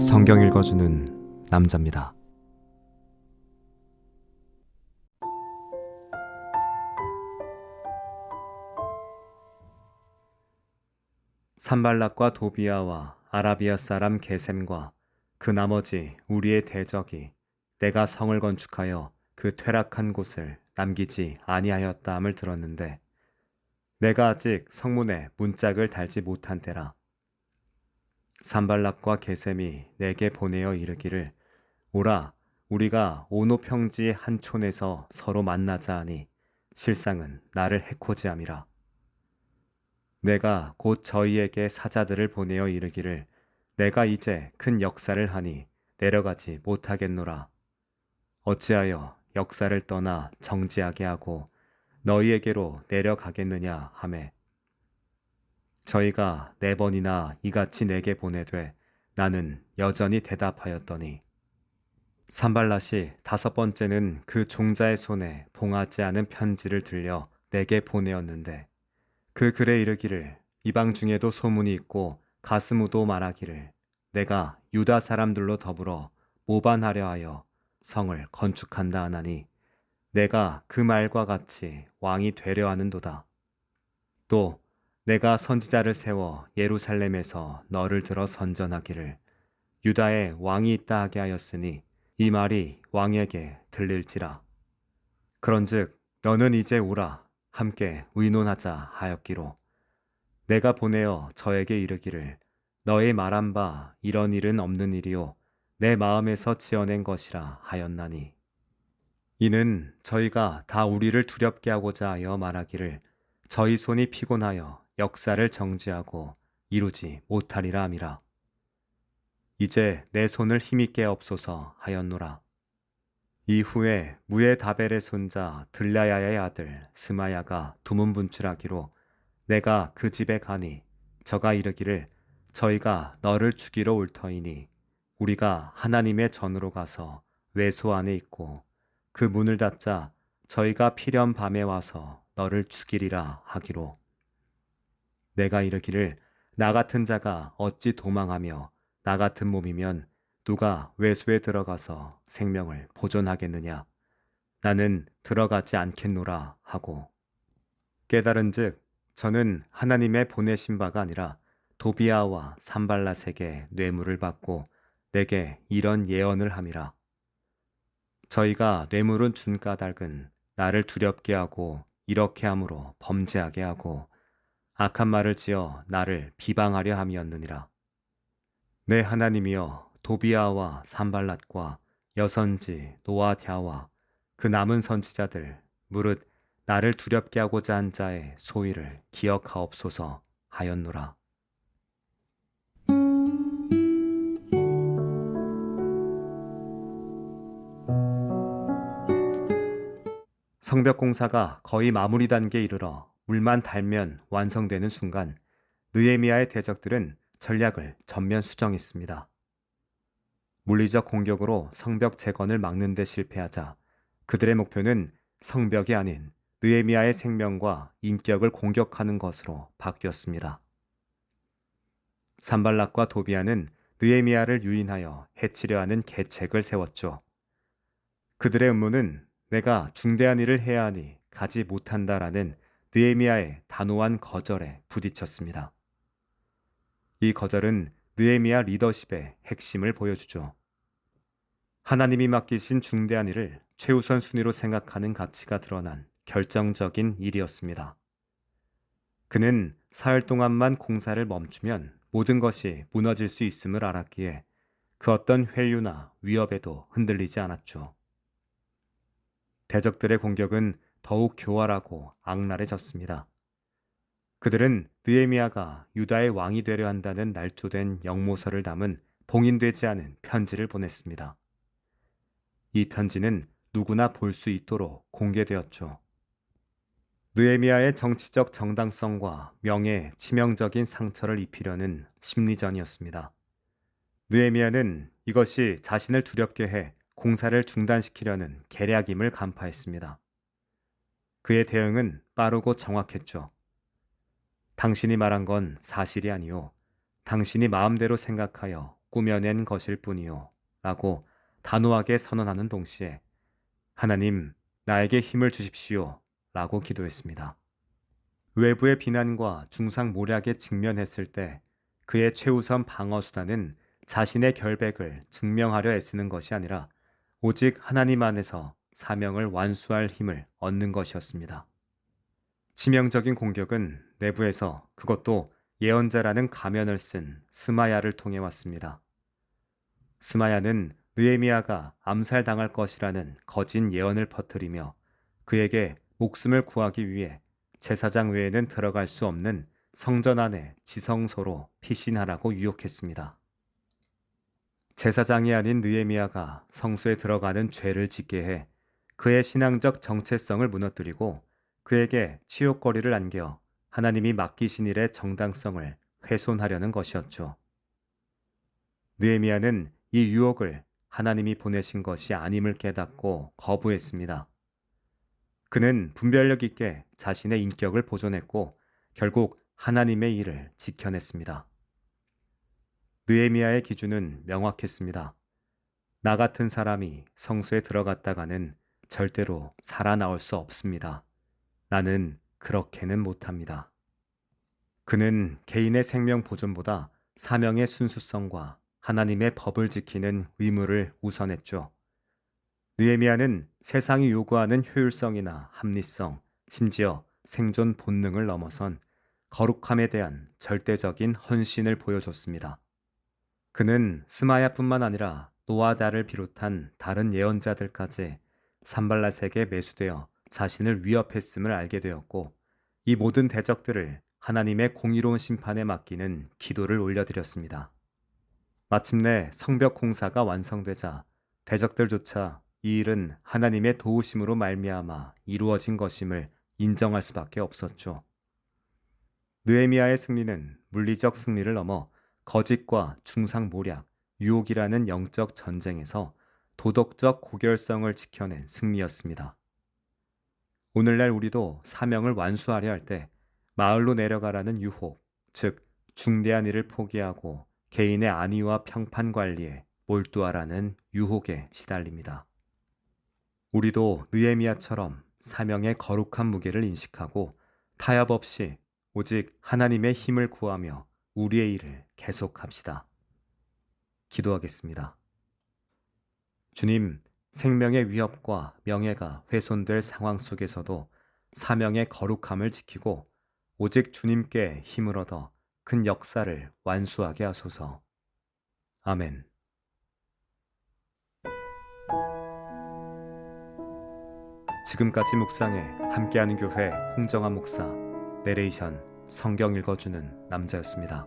성경 읽어주는 남자입니다. 산발락과 도비아와 아라비아 사람 게셈과 그 나머지 우리의 대적이 내가 성을 건축하여 그 퇴락한 곳을 남기지 아니하였다함을 들었는데 내가 아직 성문에 문짝을 달지 못한 때라 산발락과 게셈이 내게 보내어 이르기를 오라 우리가 오노 평지의 한 촌에서 서로 만나자 하니 실상은 나를 해코지함이라. 내가 곧 저희에게 사자들을 보내어 이르기를 내가 이제 큰 역사를 하니 내려가지 못하겠노라. 어찌하여 역사를 떠나 정지하게 하고 너희에게로 내려가겠느냐 하매 저희가 네 번이나 이같이 내게 보내되 나는 여전히 대답하였더니 산발랏이 다섯 번째는 그 종자의 손에 봉하지 않은 편지를 들려 내게 보내었는데 그 글에 이르기를 이방 중에도 소문이 있고 가스무도 말하기를 내가 유다 사람들로 더불어 모반하려 하여 성을 건축한다 하나니 내가 그 말과 같이 왕이 되려 하는도다. 또 내가 선지자를 세워 예루살렘에서 너를 들어 선전하기를 유다에 왕이 있다 하게 하였으니 이 말이 왕에게 들릴지라. 그런즉 너는 이제 오라 함께 의논하자 하였기로 내가 보내어 저에게 이르기를 너의 말한 바 이런 일은 없는 일이요 내 마음에서 지어낸 것이라 하였나니. 이는 저희가 다 우리를 두렵게 하고자 하여 말하기를 저희 손이 피곤하여 역사를 정지하고 이루지 못하리라 함이라. 이제 내 손을 힘있게 없소서 하였노라. 이후에 무에 다벨의 손자 들라야의 아들 스마야가 두문분출하기로 내가 그 집에 가니 저가 이르기를 저희가 너를 죽이러 올 터이니 우리가 하나님의 전으로 가서 외소 안에 있고 그 문을 닫자 저희가 필연 밤에 와서 너를 죽이리라 하기로. 내가 이르기를 나 같은 자가 어찌 도망하며 나 같은 몸이면 누가 외소에 들어가서 생명을 보존하겠느냐? 나는 들어가지 않겠노라 하고. 깨달은 즉 저는 하나님의 보내신 바가 아니라 도비아와 산발라색의 뇌물을 받고 내게 이런 예언을 함이라 저희가 뇌물은 준 까닭은 나를 두렵게 하고 이렇게 함으로 범죄하게 하고 악한 말을 지어 나를 비방하려 함이었느니라 내 하나님이여 도비아와 산발랏과 여선지 노아디아와 그 남은 선지자들 무릇 나를 두렵게 하고자 한 자의 소위를 기억하옵소서 하였노라. 성벽 공사가 거의 마무리 단계에 이르러 물만 달면 완성되는 순간 느에미아의 대적들은 전략을 전면 수정했습니다. 물리적 공격으로 성벽 재건을 막는 데 실패하자 그들의 목표는 성벽이 아닌 느에미아의 생명과 인격을 공격하는 것으로 바뀌었습니다. 산발락과 도비아는 느에미아를 유인하여 해치려 하는 계책을 세웠죠. 그들의 음모는 내가 중대한 일을 해야 하니 가지 못한다라는 느에미아의 단호한 거절에 부딪혔습니다. 이 거절은 느에미아 리더십의 핵심을 보여주죠. 하나님이 맡기신 중대한 일을 최우선 순위로 생각하는 가치가 드러난 결정적인 일이었습니다. 그는 사흘 동안만 공사를 멈추면 모든 것이 무너질 수 있음을 알았기에 그 어떤 회유나 위협에도 흔들리지 않았죠. 대적들의 공격은 더욱 교활하고 악랄해졌습니다. 그들은 느에미아가 유다의 왕이 되려 한다는 날조된 영모서를 담은 봉인되지 않은 편지를 보냈습니다. 이 편지는 누구나 볼 수 있도록 공개되었죠. 느에미아의 정치적 정당성과 명예에 치명적인 상처를 입히려는 심리전이었습니다. 느에미아는 이것이 자신을 두렵게 해 공사를 중단시키려는 계략임을 간파했습니다. 그의 대응은 빠르고 정확했죠. 당신이 말한 건 사실이 아니요. 당신이 마음대로 생각하여 꾸며낸 것일 뿐이요. 라고 단호하게 선언하는 동시에 하나님, 나에게 힘을 주십시오. 라고 기도했습니다. 외부의 비난과 중상 모략에 직면했을 때 그의 최우선 방어 수단은 자신의 결백을 증명하려 애쓰는 것이 아니라 오직 하나님 안에서 사명을 완수할 힘을 얻는 것이었습니다. 치명적인 공격은 내부에서 그것도 예언자라는 가면을 쓴 스마야를 통해 왔습니다. 스마야는 느에미아가 암살당할 것이라는 거짓 예언을 퍼뜨리며 그에게 목숨을 구하기 위해 제사장 외에는 들어갈 수 없는 성전 안에 지성소로 피신하라고 유혹했습니다. 제사장이 아닌 느에미아가 성소에 들어가는 죄를 짓게 해 그의 신앙적 정체성을 무너뜨리고 그에게 치욕거리를 안겨 하나님이 맡기신 일의 정당성을 훼손하려는 것이었죠. 느에미아는 이 유혹을 하나님이 보내신 것이 아님을 깨닫고 거부했습니다. 그는 분별력 있게 자신의 인격을 보존했고 결국 하나님의 일을 지켜냈습니다. 느에미아의 기준은 명확했습니다. 나 같은 사람이 성소에 들어갔다가는 절대로 살아나올 수 없습니다. 나는 그렇게는 못합니다. 그는 개인의 생명 보존보다 사명의 순수성과 하나님의 법을 지키는 의무를 우선했죠. 느에미아는 세상이 요구하는 효율성이나 합리성, 심지어 생존 본능을 넘어선 거룩함에 대한 절대적인 헌신을 보여줬습니다. 그는 스마야뿐만 아니라 노아다를 비롯한 다른 예언자들까지 산발라색에 매수되어 자신을 위협했음을 알게 되었고 이 모든 대적들을 하나님의 공의로운 심판에 맡기는 기도를 올려드렸습니다. 마침내 성벽 공사가 완성되자 대적들조차 이 일은 하나님의 도우심으로 말미암아 이루어진 것임을 인정할 수밖에 없었죠. 느에미아의 승리는 물리적 승리를 넘어 거짓과 중상모략, 유혹이라는 영적 전쟁에서 도덕적 고결성을 지켜낸 승리였습니다. 오늘날 우리도 사명을 완수하려 할 때 마을로 내려가라는 유혹, 즉 중대한 일을 포기하고 개인의 안위와 평판 관리에 몰두하라는 유혹에 시달립니다. 우리도 느에미아처럼 사명의 거룩한 무게를 인식하고 타협 없이 오직 하나님의 힘을 구하며 우리의 일을 계속합시다. 기도하겠습니다. 주님, 생명의 위협과 명예가 훼손될 상황 속에서도 사명의 거룩함을 지키고 오직 주님께 힘을 얻어 큰 역사를 완수하게 하소서. 아멘. 지금까지 묵상에 함께하는 교회 홍정한 목사 내레이션 성경 읽어주는 남자였습니다.